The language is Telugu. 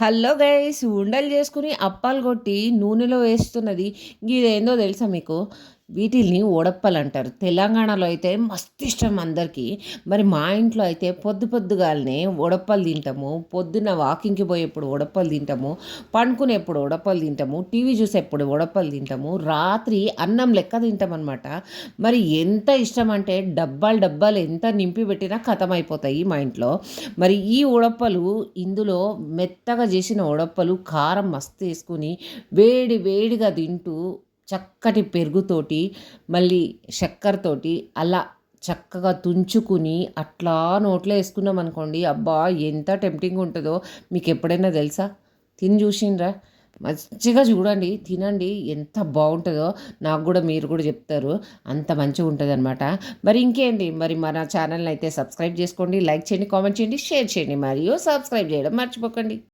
హలో గైస్ ఉండలు చేసుకుని అప్పాలు కొట్టి నూనెలో వేస్తున్నది. ఇదేందో తెలుసా మీకు? వీటిల్ని ఓడప్పలంటారు. తెలంగాణలో అయితే మస్తు ఇష్టం అందరికీ. మరి మా ఇంట్లో అయితే పొద్దు పొద్దుగాలనే ఓడప్పలు తింటాము. పొద్దున్న వాకింగ్కి పోయేప్పుడు ఓడప్పలు తింటాము. పండుకునేప్పుడు ఓడప్పలు తింటాము. టీవీ చూసేప్పుడు ఓడప్పలు తింటాము. రాత్రి అన్నం లెక్క తింటాం అనమాట మరి ఎంత ఇష్టం అంటే డబ్బాలు డబ్బాలు ఎంత నింపి పెట్టినా కథం అయిపోతాయి మా ఇంట్లో. మరి ఈ ఉడప్పలు ఇందులో మెత్తగా చేసిన ఉడప్పలు కారం మస్తు వేసుకుని వేడి వేడిగా తింటూ చక్కటి పెరుగుతోటి మళ్ళీ చక్కెరతోటి అలా చక్కగా తుంచుకుని అట్లా నోట్లో వేసుకున్నాం అనుకోండి అబ్బా ఎంత టెంప్టింగ్ ఉంటుందో. మీకు ఎప్పుడైనా తెలుసా? తిని చూసిండ్రా? మంచిగా చూడండి తినండి ఎంత బాగుంటుందో. నాకు కూడా మీరు కూడా చెప్తారు అంత మంచిగా ఉంటుంది అనమాట మరి ఇంకేంటి? మరి మన ఛానల్ని అయితే సబ్స్క్రైబ్ చేసుకోండి లైక్ చేయండి కామెంట్ చేయండి షేర్ చేయండి మరియు సబ్స్క్రైబ్ చేయడం మర్చిపోకండి.